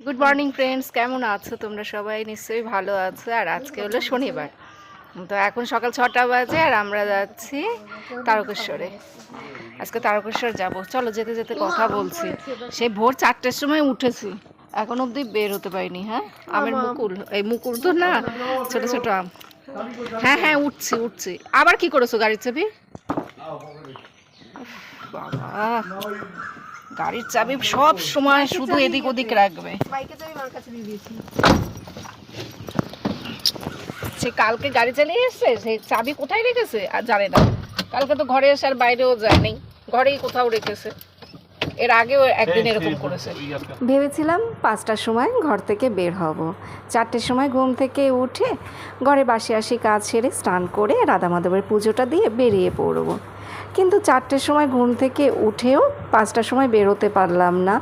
Good morning friends কেমন আছো তোমরা সবাই? নিশ্চয়ই ভালো আছো। আর আজকে হলো শনিবার। তো এখন সকাল ছটা বাজে আর আমরা যাচ্ছি তারকেশ্বরে। আজকে তারকেশ্বর যাব। চলো যেতে যেতে কথা বলছি। সেই ভোর চারটের সময় উঠেছি। এখন অবধি বের হতে পারিনি হ্যাঁ? আমের মুকুল। এই মুকুল তো না ছোট ছোট আম। হ্যাঁ হ্যাঁ উঠছি উঠছি। আবার কি করেছ গাড়ির চাবি? উফ, বাবা। গাড়ির চাবি সব সময় শুধু এদিক ওদিক রাখবে। সে কালকে গাড়ি চালিয়ে এসছে সেই চাবি কোথায় রেখেছে? আর জানে না। কালকে তো ঘরে এসে আর বাইরেও যায়নি ঘরেই কোথাও রেখেছে। এর আগেও একদিন এরকম করেছে। ভেবেছিলাম পাঁচটার সময় ঘর থেকে বের হব। চারটের সময় ঘুম থেকে উঠে ঘরে বাসি আসি কাজ সেরে স্নান করে রাধা মাধবের পুজোটা দিয়ে বেরিয়ে পড়ব। কিন্তু চারটের সময় ঘুম থেকে উঠেও পাঁচটার সময় বেরোতে পারলাম না।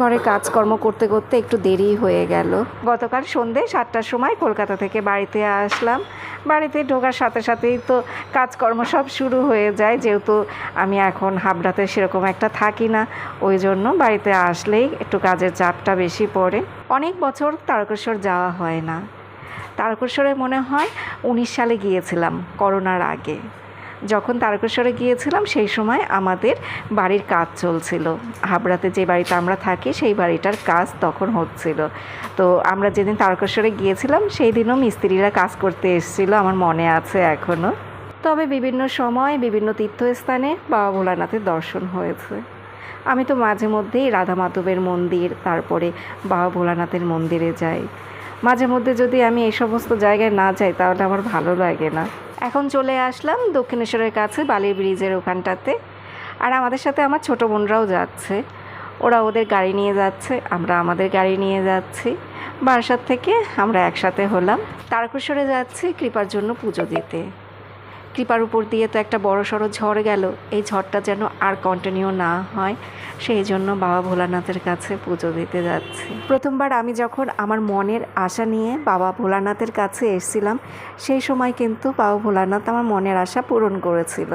ঘরে কাজকর্ম করতে করতে একটু দেরি হয়ে গেল। গতকাল সন্ধে সাতটার সময় কলকাতা থেকে বাড়িতে আসলাম। বাড়িতে ঢোকার সাথে সাথেই তো কাজকর্ম সব শুরু হয়ে যায়। যেহেতু আমি এখন হাবড়াতে সেরকম একটা থাকি না, ওই জন্য বাড়িতে আসলেই একটু কাজের চাপটা বেশি পড়ে। অনেক বছর তারকেশ্বর যাওয়া হয় না। তারকেশ্বরে মনে হয় উনিশ সালে গিয়েছিলাম, করোনার আগে। যখন তারকেশ্বরে গিয়েছিলাম, সেই সময় আমাদের বাড়ির কাজ চলছিল। হাবড়াতে যে বাড়িতে আমরা থাকি, সেই বাড়িটার কাজ তখন হচ্ছিল। তো আমরা যেদিন তারকেশ্বরে গিয়েছিলাম, সেই দিনও মিস্ত্রিরা কাজ করতে এসেছিল, আমার মনে আছে এখনও তবে বিভিন্ন সময় বিভিন্ন তীর্থস্থানে বাবা ভোলানাথের দর্শন হয়েছে। আমি তো মাঝে মধ্যেই রাধা মাধবের মন্দির, তারপরে বাবা ভোলানাথের মন্দিরে যাই। মাঝে মধ্যে যদি আমি এই সমস্ত জায়গায় না যাই, তাহলে আমার ভালো লাগে না। এখন চলে আসলাম দক্ষিণেশ্বরের কাছে বালি ব্রিজের ওখানটাতে। আর আমাদের সাথে আমার ছোটো বোনরাও যাচ্ছে। ওরা ওদের গাড়ি নিয়ে যাচ্ছে, আমরা আমাদের গাড়ি নিয়ে যাচ্ছি। বারাসাত থেকে আমরা একসাথে হলাম। তারকেশ্বরে যাচ্ছি, কৃপার জন্য পুজো দিতে। কৃপার উপর দিয়ে তো একটা বড় সড়ো ঝড় গেল। এই ঝড়টা যেন আর কন্টিনিউ না হয়, সেই জন্য বাবা ভোলানাথের কাছে পুজো দিতে যাচ্ছি। প্রথমবার আমি যখন আমার মনের আশা নিয়ে বাবা ভোলানাথের কাছে এসেছিলাম, সেই সময় কিন্তু বাবা ভোলানাথ আমার মনের আশা পূরণ করেছিল।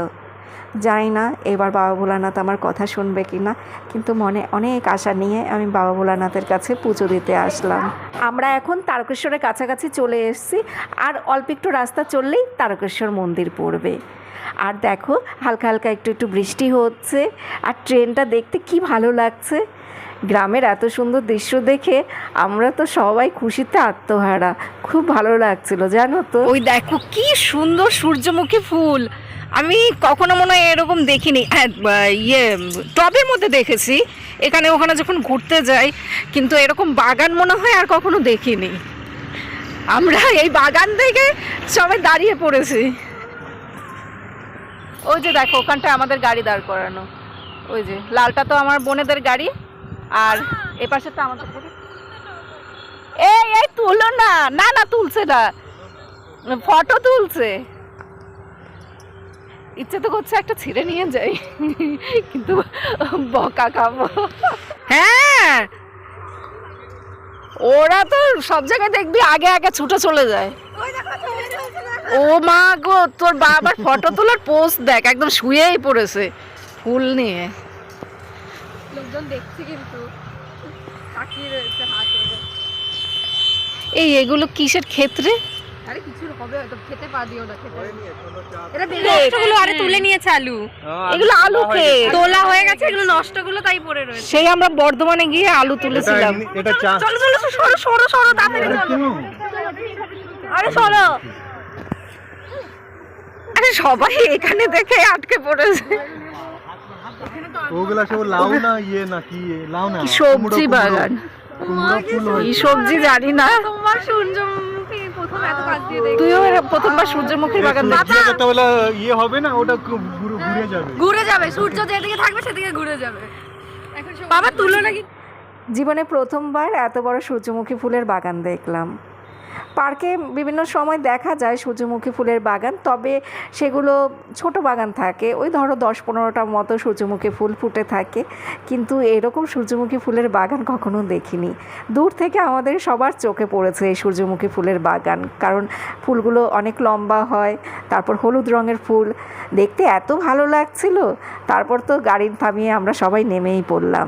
জানি না, এবার বাবা ভোলানাথ আমার কথা শুনবে কি না। কিন্তু মনে অনেক আশা নিয়ে আমি বাবা ভোলানাথের কাছে পুজো দিতে আসলাম। আমরা এখন তারকেশ্বরের কাছাকাছি চলে এসেছি, আর অল্প একটু রাস্তা চললেই তারকেশ্বর মন্দির পড়বে। আর দেখো, হালকা হালকা একটু একটু বৃষ্টি হচ্ছে, আর ট্রেনটা দেখতে কি ভালো লাগছে। গ্রামের এত সুন্দর দৃশ্য দেখে আমরা তো সবাই খুশিতে আত্মহারা। খুব ভালো লাগছিল, জানো তো? ওই দেখো, কি সুন্দর সূর্যমুখী ফুল! আমি কখনো মনে হয় এরকম দেখিনি। হ্যাঁ ইয়ে টবের মধ্যে দেখেছি। এখানে ওখানে যখন ঘুরতে যাই, কিন্তু এরকম বাগান মনে হয় আর কখনো দেখিনি। আমরা এই বাগান থেকে সবাই দাঁড়িয়ে পড়েছি। ওই যে দেখো ওখানটা আমাদের গাড়ি দাঁড় করানো। ওই যে, লালটা তো আমার বোনেদের গাড়ি, আর এ পাশে তো আমাদের এই এই তুলো না। না না, তুলছে না। ফটো তুলছে। ইচ্ছে তো করছে একটা ছিঁড়ে নিয়ে যাই কিন্তু বকা খাব। হ্যাঁ! ওরা তো সব জায়গায় দেখবি আগে আগে ছুটে চলে যায়। ও মা গো তোর বাবার ফটো তোলার পোস্ট দেখ একদম শুয়েই পড়েছে ফুল নিয়ে। লোকজন দেখছে কিন্তু তাকিয়ে রয়েছে হাত এই এগুলো কিসের ক্ষেত্রে? আরে কিছু হবে হয়তো খেতে পা দিও না খেতে এটা নষ্টগুলো আরে তুলে নিয়েছে আলু। এগুলো আলু খেয়ে। তোলা হয়ে গেছে এগুলো নষ্টগুলো তাই পড়ে রয়েছে। সেই আমরা বর্ধমানে গিয়ে আলু তুলেছিলাম। এটা চা চলো চলো সরো সরো সরো তাড়াতাড়ি চলো। আরে সরো আরে সবাই এখানে দেখে আটকে পড়েছে। ওগুলা সব লাউ না ইয়ে না কি লাউ না। সবজি। বাগান। কি সবজি জানি না। তোমার সূর্যমুখী প্রথম এত কাছ দিয়ে দেখি। তুইও এর- প্রথমবার সূর্যমুখী বাগান দেখছিস ইয়ে হবে না ওটা খুব ঘুরে ঘুরে যাবে। ঘুরে যাবে সূর্য যেদিকে থাকবে সেদিকে ঘুরে যাবে। বাবা তুলো নাকি? জীবনে প্রথমবার এত বড় সূর্যমুখী ফুলের বাগান দেখলাম। পার্কে বিভিন্ন সময় দেখা যায় সূর্যমুখী ফুলের বাগান, তবে সেগুলো ছোট বাগান থাকে। ওই ধরো দশ পনেরোটা মতো সূর্যমুখী ফুল ফুটে থাকে, কিন্তু এরকম সূর্যমুখী ফুলের বাগান কখনো দেখিনি। দূর থেকে আমাদের সবার চোখে পড়েছে এই সূর্যমুখী ফুলের বাগান, কারণ ফুলগুলো অনেক লম্বা হয়, তারপর হলুদ রঙের ফুল। দেখতে এত ভালো লাগছিল, তারপর তো গাড়ি থামিয়ে আমরা সবাই নেমেই পড়লাম।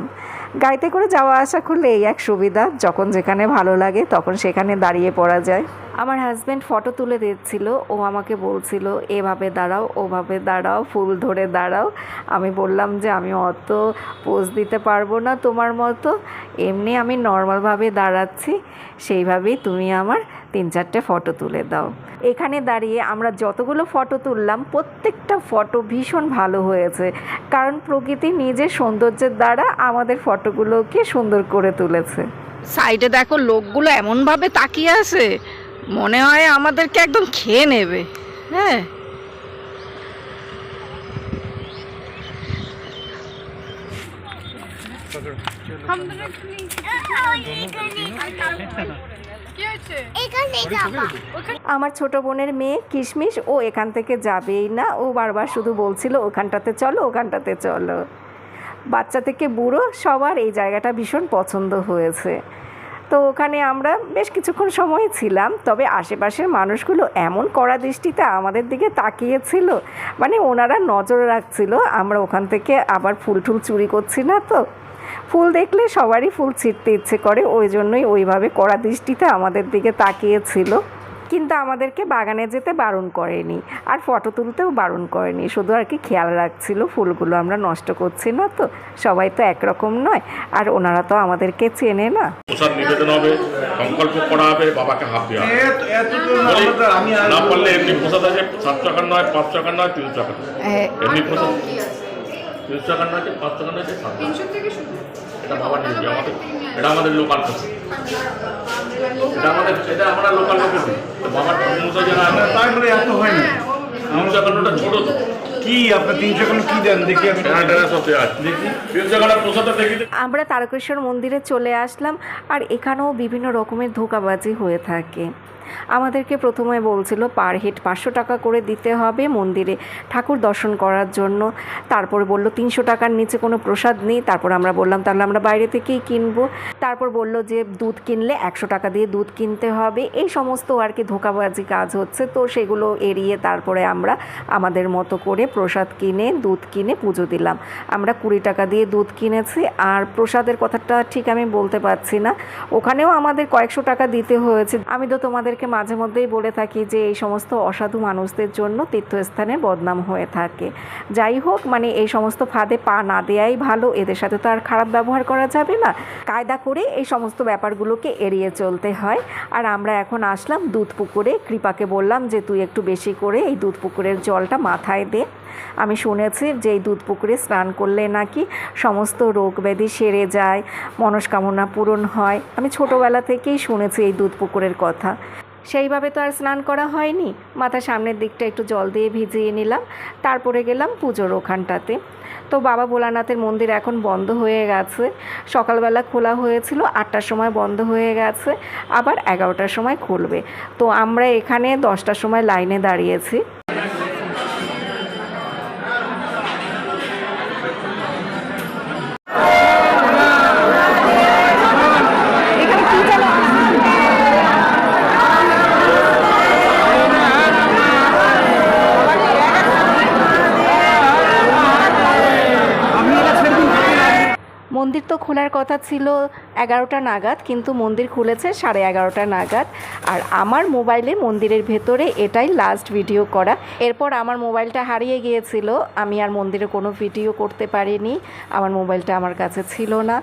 গাড়িতে করে যাওয়া আসা করলে এই এক সুবিধা, যখন যেখানে ভালো লাগে তখন সেখানে দাঁড়িয়ে পড়া যায়। আমার হাজব্যান্ড ফটো তুলে দিচ্ছিল ও আমাকে বলছিল, এভাবে দাঁড়াও, ওভাবে দাঁড়াও, ফুল ধরে দাঁড়াও। আমি বললাম যে, আমি অত পোজ দিতে পারব না তোমার মতো। এমনি আমি নর্মালভাবে দাঁড়াচ্ছি, সেইভাবেই তুমি আমার তিন চারটে ফটো তুলে দাও। এখানে দাঁড়িয়ে আমরা যতগুলো ফটো তুললাম প্রত্যেকটা ফটো ভীষণ ভালো হয়েছে। কারণ প্রকৃতি নিজের সৌন্দর্যের দ্বারা আমাদের ফটোগুলোকে সুন্দর করে তুলেছে। সাইডে দেখো লোকগুলো এমনভাবে তাকিয়ে আছে মনে হয় আমাদেরকে একদম খেয়ে নেবে। হ্যাঁ। আমার ছোট বোনের মেয়ে কিশমিশ ও এখান থেকে যাবেই না। ও বারবার শুধু বলছিল ওখানটাতে চলো ওখানটাতে চলো। বাচ্চা থেকে বুড়ো সবার এই জায়গাটা ভীষণ পছন্দ হয়েছে। তো ওখানে আমরা বেশ কিছুক্ষণ সময় ছিলাম তবে আশেপাশের মানুষগুলো এমন কড়া দৃষ্টিতে আমাদের দিকে তাকিয়েছিল মানে ওনারা নজর রাখছিল আমরা ওখান থেকে আবার ফুল টুল চুরি করছি না তো। ফুল দেখলে সবারই ফুল ছিঁড়তে ইচ্ছে করে ওই জন্যই ওইভাবে কড়া দৃষ্টিতে আমাদের দিকে তাকিয়েছিল। কিন্তু আমাদেরকে বাগানে যেতে বারণ করেনি আর ফটো তুলতেও বারণ করেনি। শুধু আর কি খেয়াল রাখছিল ফুলগুলো আমরা নষ্ট করছি না তো সবাই তো একরকম নয় আর ওনারা তো আমাদেরকে চেনে না। প্রসাদ নিবেদন হবে সংকল্প করা হবে বাবাকে হাত দেওয়া হবে। এত এত তো বলি, আমাদের- আমি আর- না পারলে এমনি প্রসাদ আছে সাত টাকার নয় পাঁচ টাকার নয় তিরিশ টাকা হ্যাঁ, এমনি প্রসাদ। তিরিশ টাকার নয় পাঁচ টাকার নয় সাত টাকা এটা বাবা নিয়ে যাবে আমাদের এটা আমাদের লোকাল প্রসাদ এটা আমাদের এটা আমরা লোকাল দিই। তো বাবার মশাই যারা তাই বলে এত হয় না তিনশো একান্নটা ছোট প্রসাদটা দেখি তো। আমরা তারকেশ্বর মন্দিরে চলে আসলাম আর এখানেও বিভিন্ন রকমের ধোকাবাজি হয়ে থাকে। আমাদেরকে প্রথমে বলছিল, পার হেড পাঁচশো টাকা করে দিতে হবে মন্দিরে ঠাকুর দর্শন করার জন্য। তারপর বলল, তিনশো টাকার নিচে কোনো প্রসাদ নেই। তারপর আমরা বললাম, তাহলে আমরা বাইরে থেকেই কিনবো। তারপর বলল যে, দুধ কিনলে একশো টাকা দিয়ে দুধ কিনতে হবে। এই সমস্ত আর কি ধোকাবাজি কাজ হচ্ছে। তো সেগুলো এড়িয়ে তারপরে আমরা আমাদের মতো করে প্রসাদ কিনে, দুধ কিনে পুজো দিলাম। আমরা কুড়ি টাকা দিয়ে দুধ কিনেছি। আর প্রসাদের কথাটা ঠিক আমি বলতে পারছি না। ওখানেও আমাদের কয়েকশো টাকা দিতে হয়েছে। আমি তো তোমাদেরকে মাঝে মধ্যেই বলে থাকি যে, এই সমস্ত অসাধু মানুষদের জন্য তীর্থস্থানে বদনাম হয়ে থাকে। যাই হোক মানে এই সমস্ত ফাঁদে পা না দেয়াই ভালো, এদের সাথে তো আর খারাপ ব্যবহার করা যাবে না। কায়দা করে এই সমস্ত ব্যাপারগুলোকে এড়িয়ে চলতে হয়। আর আমরা এখন আসলাম দুধ পুকুরে। কৃপাকে বললাম যে, তুই একটু বেশি করে এই দুধ পুকুরের জলটা মাথায় দে। আমি শুনেছি যে, এই দুধ পুকুরে স্নান করলে নাকি সমস্ত রোগ ব্যাধি সেরে যায়, মনস্কামনা পূরণ হয়। আমি ছোটোবেলা থেকেই শুনেছি এই দুধ পুকুরের কথা। সেইভাবে তো আর স্নান করা হয়নি। মাথা সামনের দিকটা একটু জল দিয়ে ভিজিয়ে নিলাম। তারপরে গেলাম পুজোর ওখানটাতে। তো বাবা ভোলানাথের মন্দির এখন বন্ধ হয়ে গেছে। সকালবেলা খোলা হয়েছিল, আটটার সময় বন্ধ হয়ে গেছে, আবার এগারোটার সময় খুলবে। তো আমরা এখানে দশটার সময় লাইনে দাঁড়িয়েছি। খোলার কথা ছিল এগারোটা নাগাদ, কিন্তু মন্দির খুলেছে সাড়ে এগারোটা নাগাদ। আর আমার মোবাইলে মন্দিরের ভেতরে এটাই লাস্ট ভিডিও করা। এরপর আমার মোবাইলটা হারিয়ে গিয়েছিল। আমি আর মন্দিরে কোনো ভিডিও করতে পারিনি। আমার মোবাইলটা আমার কাছে ছিল না।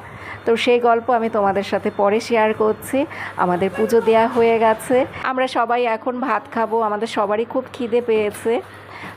তো সেই গল্প আমি তোমাদের সাথে পরে শেয়ার করছি। আমাদের পুজো দেয়া হয়ে গেছে। আমরা সবাই এখন ভাত খাব। আমাদের সবারই খুব খিদে পেয়েছে।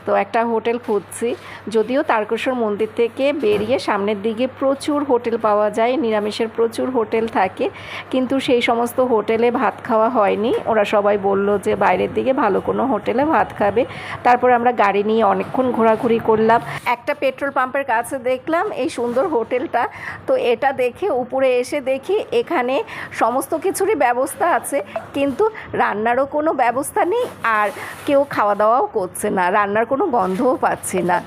তো একটা হোটেল খুঁজছি, যদিও তারকেশ্বর মন্দির থেকে বেরিয়ে সামনের দিকে প্রচুর হোটেল পাওয়া যায়, নিরামিষের প্রচুর হোটেল থাকে, কিন্তু সেই সমস্ত হোটেলে ভাত খাওয়া হয়নি। ওরা সবাই বলল যে বাইরের দিকে ভালো কোনো হোটেলে ভাত খাবে। তারপর আমরা গাড়ি নিয়ে অনেকক্ষণ ঘোরাঘুরি করলাম। একটা পেট্রোল পাম্পের কাছে দেখলাম এই সুন্দর হোটেলটা। তো এটা দেখে উপরে এসে দেখি এখানে সমস্ত কিছুরই ব্যবস্থা আছে, কিন্তু রান্নারও কোনো ব্যবস্থা নেই আর কেউ খাওয়া দাওয়াও করছে না। রান্নার কোনো গন্ধও পাচ্ছি না।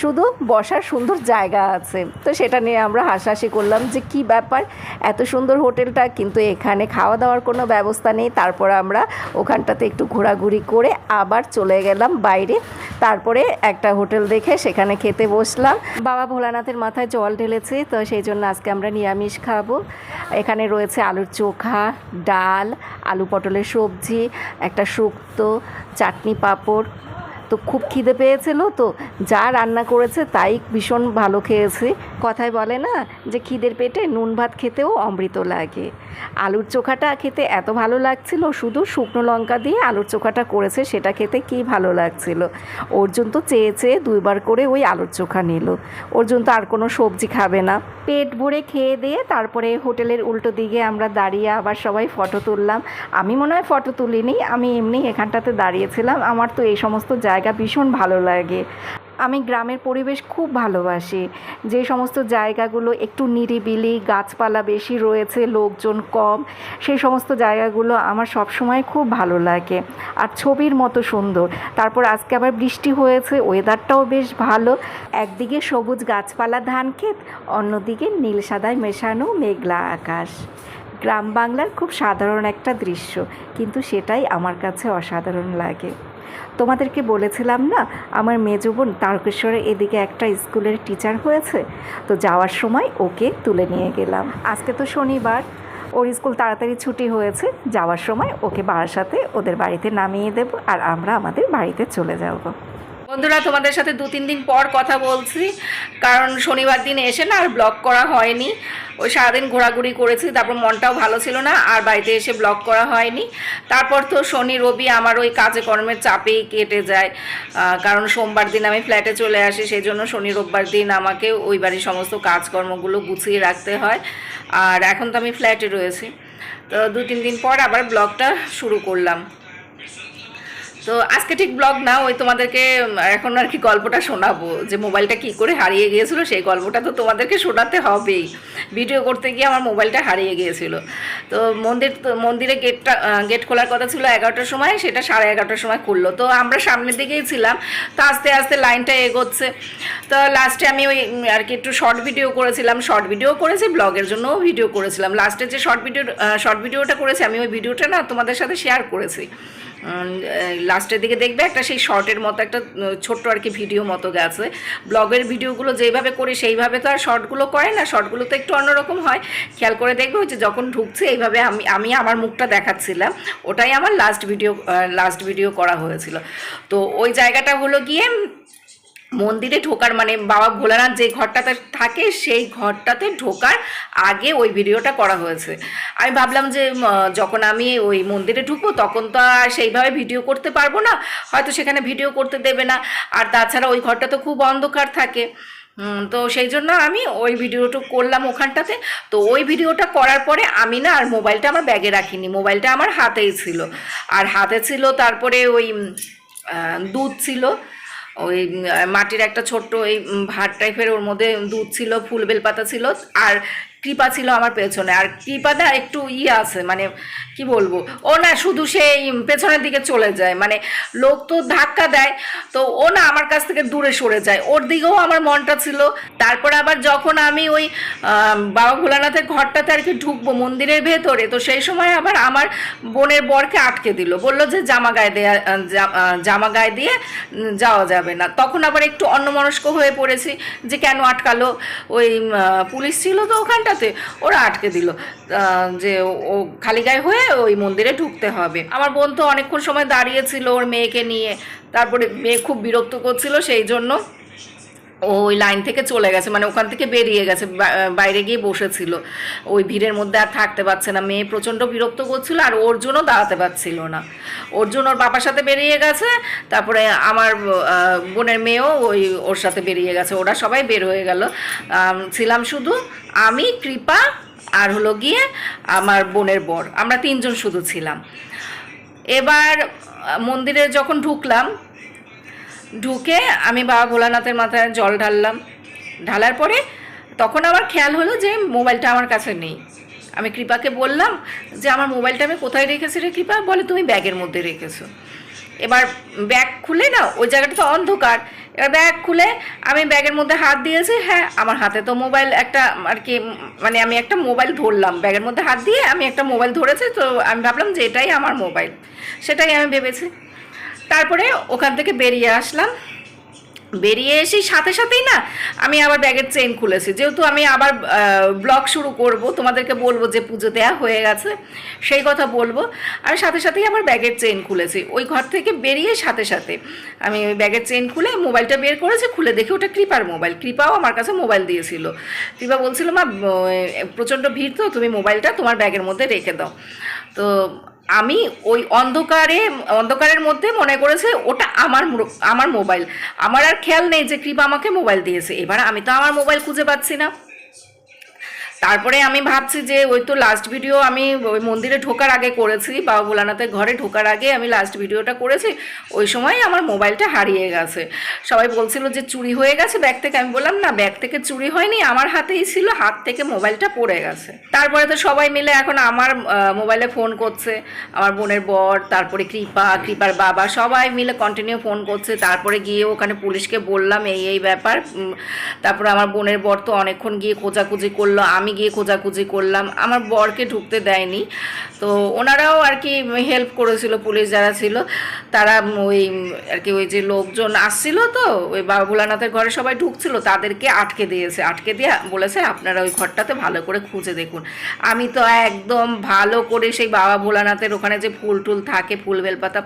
শুধু বসার সুন্দর জায়গা আছে। তো সেটা নিয়ে আমরা হাসাহাসি করলাম যে কি ব্যাপার? এত সুন্দর হোটেলটা, কিন্তু এখানে খাওয়া দাওয়ার কোনো ব্যবস্থা নেই। তারপর আমরা ওখানটাতে একটু ঘোরাঘুরি করে আবার চলে গেলাম বাইরে। তারপরে একটা হোটেল দেখে সেখানে খেতে বসলাম। বাবা ভোলানাথের মাথায় জল ঢেলেছে, তো সেই জন্য আজকে আমরা নিরামিষ খাব। এখানে রয়েছে আলুর চোখা, ডাল, আলু পটলের সবজি, একটা শুক্তো, চাটনি পাঁপড় তো খুব খিদে পেয়েছিল, তো যা রান্না করেছে তাই ভীষণ ভালো খেয়েছি। কথায় বলে না যে খিদের পেটে নুন ভাত খেতেও অমৃত লাগে। আলুর চোখাটা খেতে এত ভালো লাগছিল, শুধু শুকনো লঙ্কা দিয়ে আলুর চোখাটা করেছে সেটা খেতে কি ভালো লাগছিল। অর্জুন তো চেয়ে চেয়ে দুইবার করে ওই আলুর চোখা নিল। অর্জুন তো আর কোনো সবজি খাবে না। পেট ভরে খেয়ে দিয়ে তারপরে হোটেলের উল্টো দিকে আমরা দাঁড়িয়ে আবার সবাই ফটো তুললাম। আমি মনে হয় ফটো তুলিনি, আমি এমনি এখানটাতে দাঁড়িয়েছিলাম। আমার তো এই সমস্ত জায়গা ভীষণ ভালো লাগে। আমি গ্রামের পরিবেশ খুব ভালোবাসি। যে সমস্ত জায়গাগুলো একটু নিরিবিলি, গাছপালা বেশি রয়েছে, লোকজন কম সেই সমস্ত জায়গাগুলো আমার সবসময় খুব ভালো লাগে। আর ছবির মতো সুন্দর। তারপর আজকে আবার বৃষ্টি হয়েছে ওয়েদারটাও বেশ ভালো। একদিকে সবুজ গাছপালা, ধান ক্ষেত, অন্যদিকে নীল সাদায় মেশানো মেঘলা আকাশ। গ্রাম বাংলার খুব সাধারণ একটা দৃশ্য, কিন্তু সেটাই আমার কাছে অসাধারণ লাগে। তোমাদেরকে বলেছিলাম না, আমার মেজো বোন তারকেশ্বরে এদিকে একটা স্কুলের টিচার হয়েছে, তো যাওয়ার সময় ওকে তুলে নিয়ে গেলাম। আজকে তো শনিবার, ওর স্কুল তাড়াতাড়ি ছুটি হয়েছে, যাওয়ার সময় ওকে বারাসাতে ওদের বাড়িতে নামিয়ে দেব আর আমরা আমাদের বাড়িতে চলে যাব। বন্ধুরা, তোমাদের সাথে দু, তিন দিন পর কথা বলছি, কারণ শনিবার দিন এসে না আর ব্লগ করা হয়নি। ওই সারাদিন ঘোরাঘুরি করেছি, তারপর মনটাও ভালো ছিল না, আর বাড়িতে এসে ব্লগ করা হয়নি। তারপর তো শনি, রবি আমার ওই কাজে কর্মের চাপেই কেটে যায় কারণ সোমবার দিন আমি ফ্ল্যাটে চলে আসি সেই জন্য শনি, রোববার দিন আমাকে ওই বাড়ির সমস্ত কাজকর্মগুলো গুছিয়ে রাখতে হয়, আর এখন তো আমি ফ্ল্যাটে রয়েছি। তো দু, তিন দিন পর আবার ব্লগটা শুরু করলাম। তো আজকে ঠিক ব্লগ না, ওই তোমাদেরকে এখন আর কি গল্পটা শোনাবো। যে মোবাইলটা কি করে হারিয়ে গিয়েছিল, সেই গল্পটা তো তোমাদেরকে শোনাতে হবেই। ভিডিও করতে গিয়ে আমার মোবাইলটা হারিয়ে গিয়েছিল। তো মন্দির মন্দিরে গেটটা গেট খোলার কথা ছিল এগারোটার সময়, সেটা সাড়ে এগারোটার সময় খুললো। তো আমরা সামনের দিকেই ছিলাম, তো আস্তে আস্তে লাইনটা এগোচ্ছে। তো লাস্টে আমি ওই আর কি একটু শর্ট ভিডিও করেছিলাম শর্ট ভিডিও করেছি ব্লগের জন্যও ভিডিও করেছিলাম। লাস্টে যে শর্ট ভিডিও শর্ট ভিডিওটা করেছি, আমি ওই ভিডিওটা না তোমাদের সাথে শেয়ার করেছি। লাস্টের দিকে দেখবে একটা সেই শর্টের মতো একটা ছোট্ট আর কি ভিডিও মতো গেছে। ব্লগের ভিডিওগুলো যেইভাবে করি সেইভাবে তো আর শর্টগুলো করে না, শর্টগুলো তো একটু অন্যরকম হয়। খেয়াল করে দেখবে হচ্ছে যখন ঢুকছে এইভাবে আমি আমি আমার মুখটা দেখাচ্ছিলাম, ওটাই আমার লাস্ট ভিডিও লাস্ট ভিডিও করা হয়েছিল। তো ওই জায়গাটা হলো গিয়ে মন্দিরে ঢোকার মানে বাবা ভোলানাথ যে ঘরটাতে থাকে, সেই ঘরটাতে ঢোকার আগে ওই ভিডিওটা করা হয়েছে। আমি ভাবলাম যে যখন আমি ওই মন্দিরে ঢুকবো তখন তো আর সেইভাবে ভিডিও করতে পারব না, হয়তো সেখানে ভিডিও করতে দেবে না। আর তাছাড়া ওই ঘরটা তো খুব অন্ধকার থাকে। তো সেই জন্য আমি ওই ভিডিওটা করলাম ওখানটাতে। তো ওই ভিডিওটা করার পরে আমি না আর মোবাইলটা আমার ব্যাগে রাখিনি, মোবাইলটা আমার হাতেই ছিল। আর হাতে ছিল তারপরে ওই দুধ ছিল। ওই মাটির একটা ছোট্ট ওই ভাত টাইপের ওর মধ্যে দুধ ছিল, ফুল বেলপাতা ছিল, আর কৃপা ছিল আমার পেছনে। আর কৃপাটা একটু ইয়ে আছে মানে কি বলব? ও না শুধু সেই পেছনের দিকে চলে যায় মানে লোক তো ধাক্কা দেয়, তো ও না আমার কাছ থেকে দূরে সরে যায়। ওর দিকেও আমার মনটা ছিল। তারপর আবার যখন আমি ওই বাবা ভোলানাথের ঘরটাতে আর কি ঢুকবো মন্দিরের ভেতরে, তো সেই সময় আবার আমার বোনের বরকে আটকে দিল। বলল যে, জামা গায়ে দেয়া জামা গায়ে দিয়ে যাওয়া যাবে না। তখন আবার একটু অন্যমনস্ক হয়ে পড়েছি যে, কেন আটকালো? ওই পুলিশ ছিল তো ওখানটাতে ওরা আটকে দিল। যে ও- খালি গায়ে হয়ে ওই মন্দিরে ঢুকতে হবে। আমার বোন তো অনেকক্ষণ সময় দাঁড়িয়েছিল ওর মেয়েকে নিয়ে। তারপরে মেয়ে খুব বিরক্ত করছিল, সেই জন্য ওই লাইন থেকে চলে গেছে মানে ওখান থেকে বেরিয়ে গেছে বাইরে গিয়ে বসেছিল। ওই ভিড়ের মধ্যে আর থাকতে পারছে না, মেয়ে প্রচণ্ড বিরক্ত করছিল আর ওর জন্য দাঁড়াতে পারছিল না। ওর জন্য ওর বাবার সাথে বেরিয়ে গেছে, তারপরে আমার বোনের মেয়েও ওই ওর সাথে বেরিয়ে গেছে, ওরা সবাই বের হয়ে গেল। ছিলাম শুধু আমি, কৃপা আর হলো গিয়ে আমার বোনের বর, আমরা তিনজন শুধু ছিলাম। এবার মন্দিরে যখন ঢুকলাম ঢুকে আমি বাবা ভোলানাথের মাথায় জল ঢাললাম। ঢালার পরে তখন আমার খেয়াল হলো যে মোবাইলটা আমার কাছে নেই। আমি কৃপাকে বললাম যে আমার মোবাইলটা আমি কোথায় রেখেছি রে কৃপা? বলে, তুমি ব্যাগের মধ্যে রেখেছো। এবার ব্যাগ খুলে না ওই জায়গাটা তো অন্ধকার। এবার ব্যাগ খুলে আমি ব্যাগের মধ্যে হাত দিয়েছি। হ্যাঁ আমার হাতে তো মোবাইল একটা আর কি মানে আমি একটা মোবাইল ধরলাম। ব্যাগের মধ্যে হাত দিয়ে আমি একটা মোবাইল ধরেছি, তো আমি ভাবলাম যে এটাই আমার মোবাইল। সেটাই আমি ভেবেছি। তারপরে ওখান থেকে বেরিয়ে আসলাম। বেরিয়ে এসে সাথে সাথেই না আমি আবার ব্যাগের চেন খুলেছি। যেহেতু আমি আবার ব্লগ শুরু করব, তোমাদেরকে বলব যে পুজো দেওয়া হয়ে গেছে, সেই কথা বলব। আর সাথে সাথেই আবার ব্যাগের চেন খুলেছি। ওই ঘর থেকে বেরিয়ে সাথে সাথে আমি ওই ব্যাগের চেন খুলে মোবাইলটা বের করেছি, খুলে দেখি ওটা কৃপার মোবাইল। কৃপাও আমার কাছে মোবাইল দিয়েছিল। কৃপা বলছিল, মা প্রচণ্ড ভিড় তো, তুমি মোবাইলটা তোমার ব্যাগের মধ্যে রেখে দাও। তো আমি ওই অন্ধকারে, অন্ধকারের মধ্যে মনে করেছে ওটা আমার আমার মোবাইল। আমার আর খেয়াল নেই যে কৃপা আমাকে মোবাইল দিয়েছে। এবার আমি তো আমার মোবাইল খুঁজে পাচ্ছি না। তারপরে আমি ভাবছি যে ওই তো লাস্ট ভিডিও আমি ওই মন্দিরে ঢোকার আগে করেছি, বাবা ভোলানাথের ঘরে ঢোকার আগে আমি লাস্ট ভিডিওটা করেছি, ওই সময় আমার মোবাইলটা হারিয়ে গেছে। সবাই বলছিল যে চুরি হয়ে গেছে ব্যাগ থেকে, আমি বললাম, না ব্যাগ থেকে চুরি হয়নি, আমার হাতেই ছিল, হাত থেকে মোবাইলটা পড়ে গেছে। তারপরে তো সবাই মিলে এখন আমার মোবাইলে ফোন করছে, আমার বোনের বর, তারপরে কৃপা, কৃপার বাবা, সবাই মিলে কন্টিনিউ ফোন করছে। তারপরে গিয়ে ওখানে পুলিশকে বললাম, এই এই ব্যাপার। তারপরে আমার বোনের বর তো অনেকক্ষণ গিয়ে খোঁজাখুঁজি করল, আমি গিয়ে খোঁজাখুঁজি করলাম। আমার বরকে ঢুকতে দেয়নি। তো ওনারাও আর কি হেল্প করেছিল, পুলিশ যারা ছিল, তারা ওই আর কি ওই যে লোকজন আসছিল তো, ওই বাবা ভোলানাথের ঘরে সবাই ঢুকছিল, তাদেরকে আটকে দিয়েছে। আটকে দিয়ে বলেছে, আপনারা ওই ঘরটাতে ভালো করে খুঁজে দেখুন। আমি তো একদম ভালো করে সেই বাবা ভোলানাথের ওখানে যে ফুল টুল থাকে, ফুল বেলপাতা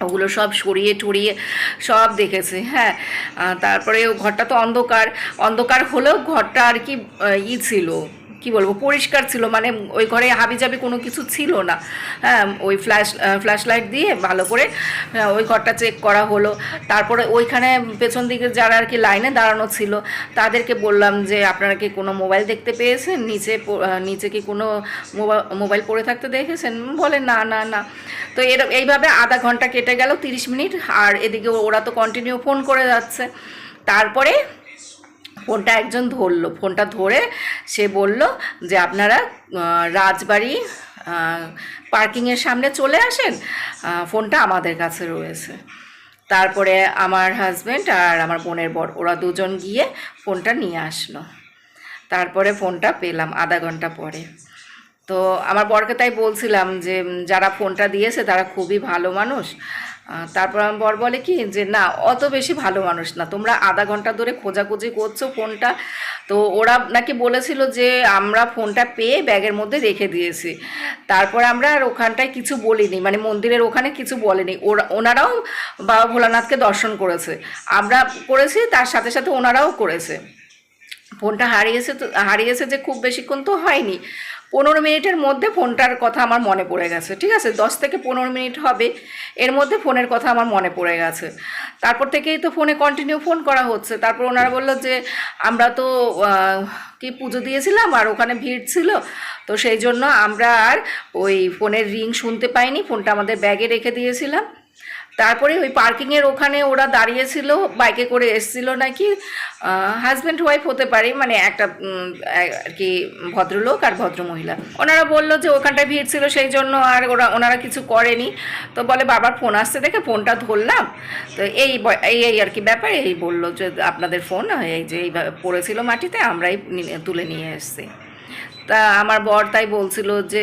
ওগুলো সব সরিয়ে টরিয়ে সব দেখেছি হ্যাঁ। তারপরে ঘরটা তো অন্ধকার অন্ধকার হলেও ঘরটা আর কি ই ছিল। কি বলব, পরিষ্কার ছিল মানে ওই ঘরে হাবি হাবিজাবি কোনো কিছু ছিল না। হ্যাঁ ওই ফ্ল্যাশ ফ্ল্যাশ লাইট দিয়ে ভালো করে ওই ঘরটা চেক করা হলো। তারপরে ওইখানে পেছন দিকে যারা আর কি লাইনে দাঁড়ানো ছিল, তাদেরকে বললাম যে, আপনারা কি কোনো মোবাইল দেখতে পেয়েছেন? নিচে নিচে কি কোনো মোবা- মোবাইল পড়ে থাকতে দেখেছেন? বলে, না না না। তো এর, এইভাবে আধা ঘণ্টা কেটে গেল, তিরিশ মিনিট, আর এদিকে ওরা তো কন্টিনিউ ফোন করে যাচ্ছে। তারপরে ফোনটা একজন ধরলো। ফোনটা ধরে সে বলল যে, আপনারা রাজবাড়ি পার্কিংয়ের সামনে চলে আসেন? ফোনটা আমাদের কাছে রয়েছে। তারপরে আমার হাজব্যান্ড আর আমার বোনের বর, ওরা দুজন গিয়ে ফোনটা নিয়ে আসলো। তারপরে ফোনটা পেলাম আধা ঘণ্টা পরে। তো আমার বরকে তাই বলছিলাম যে, যারা ফোনটা দিয়েছে তারা খুবই ভালো মানুষ। তারপর বর বলে কি যে, না, অত বেশি ভালো মানুষ না। তোমরা আধা ঘণ্টা ধরে খোঁজাখুঁজি করছ ফোনটা। তো ওরা নাকি বলেছিল যে, আমরা ফোনটা পেয়ে ব্যাগের মধ্যে রেখে দিয়েছি। তারপর আমরা আর ওখানটায় কিছু বলিনি মানে মন্দিরের ওখানে কিছু বলেনি। ওরা, ওনারাও বাবা ভোলানাথকে দর্শন করেছে। আমরা করেছি, তার সাথে সাথে ওনারাও করেছে। ফোনটা হারিয়েছে তো, হারিয়েছে যে খুব বেশিক্ষণ তো হয়নি। পনেরো মিনিটের মধ্যে ফোনটার কথা আমার মনে পড়ে গেছে, ঠিক আছে? দশ থেকে পনেরো মিনিট হবে, এর মধ্যে ফোনের কথা আমার মনে পড়ে গেছে। তারপর থেকেই তো ফোনে কন্টিনিউ ফোন করা হচ্ছে। তারপর ওনারা বলল যে, আমরা তো কি পুজো দিয়েছিলাম আর ওখানে ভিড় ছিল, তো সেই জন্য আমরা আর ওই ফোনের রিং শুনতে পাইনি, ফোনটা আমাদের ব্যাগে রেখে দিয়েছিলাম। তারপরে ওই পার্কিংয়ের ওখানে ওরা দাঁড়িয়েছিল বাইকে করে এসছিল নাকি হাজব্যান্ড ওয়াইফ হতে পারে মানে একটা আর কি, ভদ্রলোক আর ভদ্রমহিলা। ওনারা বলল যে ওখানটায় ভিড় ছিল সেই জন্য আর ওরা, ওনারা কিছু করেনি। তো বলে, বাবার ফোন আসছে দেখে ফোনটা ধরলাম। তো এই এই আর কি ব্যাপার, এই বলল যে, আপনাদের ফোন এই যে এইভাবে পড়েছিল মাটিতে, আমরাই তুলে নিয়ে এসেছি। তা আমার বর তাই বলছিল যে,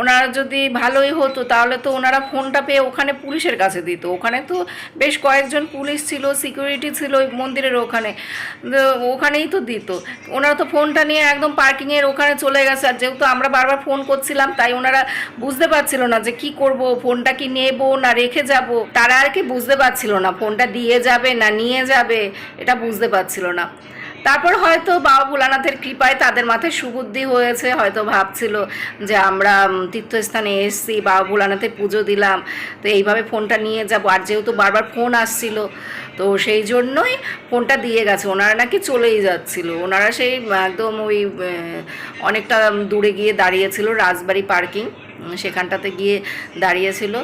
ওনারা যদি ভালোই হতো তাহলে তো ওনারা ফোনটা পেয়ে ওখানে পুলিশের কাছে দিত। ওখানে তো বেশ কয়েকজন পুলিশ ছিল, সিকিউরিটি ছিল ওই মন্দিরের ওখানে। ওখানেই তো দিত। ওনারা তো ফোনটা নিয়ে একদম পার্কিংয়ের ওখানে চলে গেছে। আর যেহেতু আমরা বারবার ফোন করছিলাম, তাই ওনারা বুঝতে পারছিল না যে কি করব, ফোনটা কি নেব না রেখে যাব। তারা আর কি বুঝতে পারছিল না, ফোনটা দিয়ে যাবে না নিয়ে যাবে, এটা বুঝতে পারছিল না। তারপর হয়তো বাবা ভোলানাথের কৃপায় তাদের মাথায় সুবুদ্ধি হয়েছে, হয়তো ভাবছিল যে আমরা তীর্থস্থানে এসেছি, বাবা ভোলানাথের পুজো দিলাম, তো এইভাবে ফোনটা নিয়ে যাব। আর যেহেতু বারবার ফোন আসছিল, তো সেই জন্যই ফোনটা দিয়ে গেছে। ওনারা নাকি চলেই যাচ্ছিল। ওনারা সেই একদম ওই অনেকটা দূরে গিয়ে দাঁড়িয়েছিল, রাজবাড়ি পার্কিং সেখানটাতে গিয়ে দাঁড়িয়েছিল।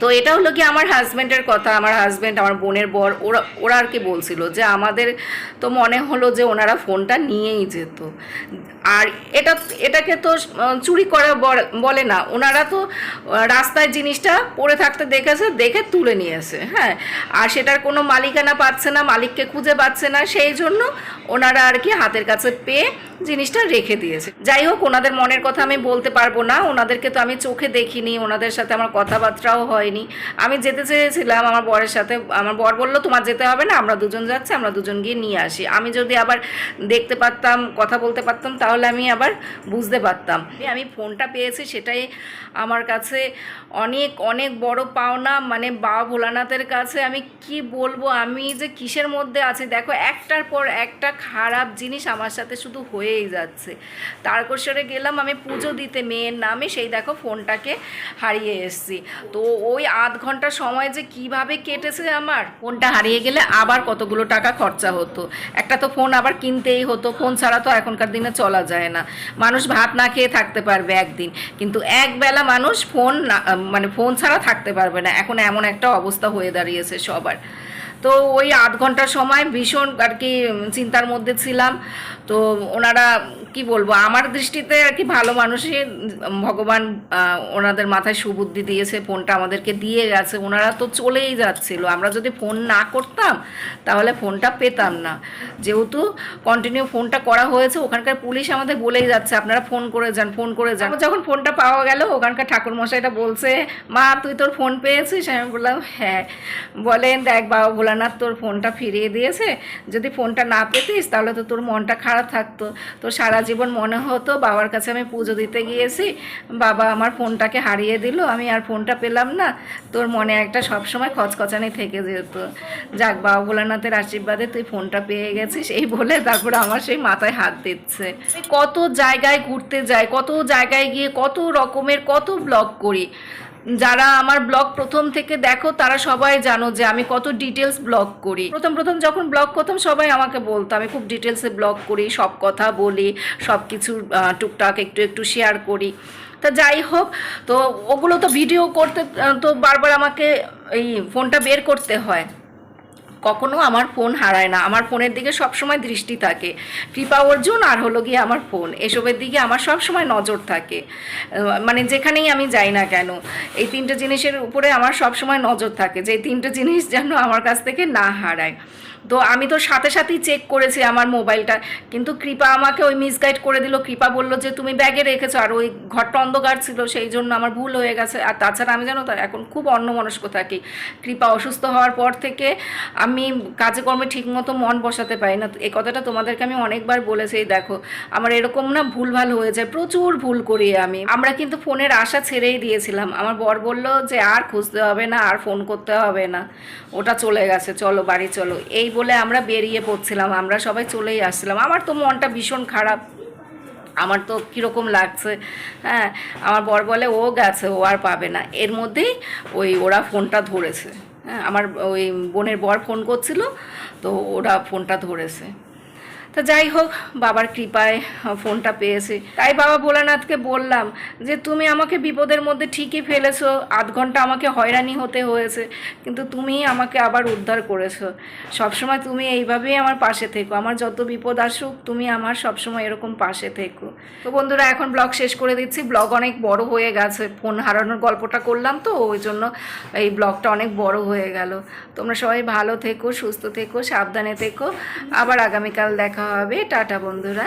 তো এটা হলো কি আমার হাজব্যান্ডের কথা, আমার হাজব্যান্ড আমার বোনের বর, ওরা ওরা আর কি বলছিল যে আমাদের তো মনে হলো যে ওনারা ফোনটা নিয়েই যেত। আর এটা, এটাকে তো চুরি করে বল- না, ওনারা তো রাস্তায় জিনিসটা পড়ে থাকতে দেখেছে, দেখে তুলে নিয়েছে হ্যাঁ। আর সেটার কোনো মালিকানা পাচ্ছে না, মালিককে খুঁজে পাচ্ছে না, সেই জন্য ওনারা আর কি হাতের কাছে পেয়ে জিনিসটা রেখে দিয়েছে। যাই হোক, ওনাদের মনের কথা আমি বলতে পারব না, ওনাদেরকে তো আমি চোখে দেখিনি, ওনাদের সাথে আমার কথাবার্তাও হয়নি। আমি যেতে চেয়েছিলাম আমার বরের সাথে। আমার বর বলল, তোমার যেতে হবে না, আমরা দুজন যাচ্ছি, আমরা দুজন গিয়ে নিয়ে আসি। আমি যদি আবার দেখতে পারতাম, কথা বলতে পারতাম, তাহলে আমি আবার বুঝতে পারতাম। আমি ফোনটা পেয়েছি, সেটাই আমার কাছে অনেক অনেক বড় পাওনা। মানে বাবা ভোলানাথের কাছে আমি কি বলব, আমি যে কিসের মধ্যে আছি, দেখো, একটার পর একটা খারাপ জিনিস আমার সাথে শুধু হয়েই যাচ্ছে। তারকেশ্বরে গেলাম, আমি পুজো দিতে, মেয়ের নামে সেই দেখো ফোনটাকে হারিয়ে এসেছি। তো ওই আধ ঘণ্টা সময় যে কীভাবে কেটেছে আমার? ফোনটা হারিয়ে গেলে আবার কতগুলো টাকা খরচা হতো। একটা তো ফোন আবার কিনতেই হতো। ফোন ছাড়া তো এখনকার দিনে চলা যায় না। মানুষ ভাত না খেয়ে থাকতে পারবে একদিন। কিন্তু একবেলা মানুষ ফোন না মানে ফোন ছাড়া থাকতে পারবে না। এখন এমন একটা অবস্থা হয়ে দাঁড়িয়েছে সবার। তো ওই আধ ঘণ্টার সময় ভীষণ আর কি চিন্তার মধ্যে ছিলাম। তো ওনারা, কি বলব, আমার দৃষ্টিতে আর কি ভালো মানুষই ভগবান ওনাদের মাথায় সুবুদ্ধি দিয়েছে, ফোনটা আমাদেরকে দিয়ে গেছে। ওনারা তো চলেই যাচ্ছিল। আমরা যদি ফোন না করতাম, তাহলে ফোনটা পেতাম না। যেহেতু কন্টিনিউ ফোনটা করা হয়েছে, ওখানকার পুলিশ আমাদের বলেই যাচ্ছে, আপনারা ফোন করে যান, ফোন করে যান। যখন ফোনটা পাওয়া গেল, ওখানকার ঠাকুরমশাইটা বলছে, মা, তুই তোর ফোন পেয়েছিস? আমি বললাম হ্যাঁ। বলেন, দেখ বাবা ভোলানাথ তোর ফোনটা ফিরিয়ে দিয়েছে। যদি ফোনটা না পেতিস, তাহলে তো তোর মনটা খারাপ থাকতো। তো সারা জীবন মনে হতো, বাবার কাছে আমি পুজো দিতে গিয়েছি, বাবা আমার ফোনটাকে হারিয়ে দিল, আমি আর ফোনটা পেলাম না। তোর মনে একটা সবসময় খচখচানি থেকে যেত। যাক, বাবা ভোলানাথের আশীর্বাদে তুই ফোনটা পেয়ে গেছিস, এই বলে তারপরে আমার সেই মাথায় হাত দিচ্ছে। কত জায়গায় ঘুরতে যাই, কত জায়গায় গিয়ে কত রকমের, কত ব্লগ করি। যারা আমার ব্লগ প্রথম থেকে দেখো, তারা সবাই জানো যে আমি কত ডিটেলস ব্লগ করি। প্রথম প্রথম যখন ব্লগ করতাম, সবাই আমাকে বলতো, আমি খুব ডিটেলসে ব্লগ করি, সব কথা বলি, সব কিছু টুকটাক একটু একটু শেয়ার করি। তা যাই হোক, তো ওগুলো তো ভিডিও করতে তো বারবার আমাকে এই ফোনটা বের করতে হয়। কখনো আমার ফোন হারায় না। আমার ফোনের দিকে সবসময় দৃষ্টি থাকে। কৃপা অর্জুন আর হলো গিয়ে আমার ফোন। এসবের দিকে আমার সবসময় নজর থাকে। মানে যেখানেই আমি যাই না কেন, এই তিনটে জিনিসের উপরে আমার সবসময় নজর থাকে যে তিনটে জিনিস যেন আমার কাছ থেকে না হারায়। তো আমি তো সাথে সাথেই চেক করেছি আমার মোবাইলটা কিন্তু কৃপা আমাকে ওই মিসগাইড করে দিল। কৃপা বলল যে, তুমি ব্যাগে রেখেছো। আর ওই ঘরটা অন্ধকার ছিল, সেই জন্য আমার ভুল হয়ে গেছে। আর তাছাড়া আমি জানো তো, এখন খুব অন্যমনস্ক থাকি। কৃপা অসুস্থ হওয়ার পর থেকে আমি কাজে কর্মে ঠিকমতো মন বসাতে পারি না। এই কথাটা তোমাদেরকে আমি অনেকবার বলেছি দেখো। আমার এরকম না ভুলভাল হয়ে যায়, প্রচুর ভুল করি আমি। আমরা কিন্তু ফোনের আশা ছেড়েই দিয়েছিলাম। আমার বর বলল যে, আর খুঁজতে হবে না, আর ফোন করতে হবে না। ওটা চলে গেছে। চলো, বাড়ি চলো। এই বলে আমরা বেরিয়ে পড়ছিলাম, আমরা সবাই চলেই আসছিলাম। আমার তো মনটা ভীষণ খারাপ। আমার তো কীরকম লাগছে হ্যাঁ আমার বর বলে, ও গেছে, ও আর পাবে না। এর মধ্যেই ওই ওরা ফোনটা ধরেছে হ্যাঁ আমার ওই বোনের বর ফোন করছিল, তো ওরা ফোনটা ধরেছে। তা যাই হোক, বাবার কৃপায় ফোনটা পেয়েছি। তাই বাবা ভোলানাথকে বললাম যে, তুমি আমাকে বিপদের মধ্যে ঠিকই ফেলেছো, আধ ঘণ্টা আমাকে হয়রানি হতে হয়েছে, কিন্তু তুমি আমাকে আবার উদ্ধার করেছ। সবসময় তুমি এইভাবেই আমার পাশে থেকো। আমার যত বিপদ আসুক, তুমি আমার সবসময় এরকম পাশে থেকো। তো বন্ধুরা, এখন ব্লগ শেষ করে দিচ্ছি। ব্লগ অনেক বড় হয়ে গেছে। ফোন হারানোর গল্পটা করলাম তো, ওই জন্য এই ব্লগটা অনেক বড় হয়ে গেল। তোমরা সবাই ভালো থেকো, সুস্থ থেকো, সাবধানে থেকো। আবার আগামীকাল দেখা হবে। টাটা বন্ধুরা।